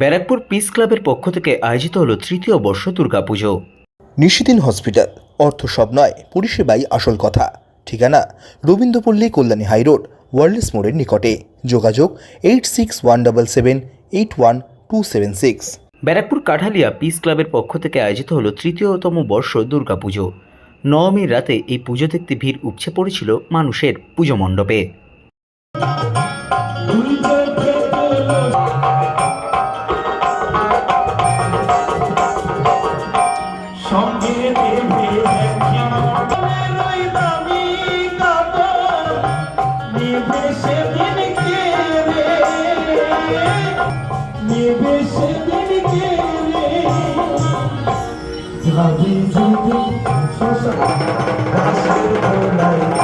Barrackpore piece ক্লাবের পক্ষ থেকে আয়োজিত হল তৃতীয় বর্ষ দুর্গাপুজো নিশিদিন হসপিটাল অর্থ সব নয় পরিষেবাই আসল কথা। ঠিকানা রবীন্দ্রপল্লী কল্যাণী হাইরোড ওয়ার্ল্ডস মোড়ের নিকটে। যোগাযোগ eight six one double seven eight one two seven six Barrackpore Kathalia peace ক্লাবের পক্ষ থেকে আয়োজিত হল তৃতীয়তম বর্ষ দুর্গাপুজো নবমীর রাতে এই পুজো দেখতে ভিড় উপচে পড়েছিল মানুষের পুজো মণ্ডপে। যাবি যদি শ্মশান গাছের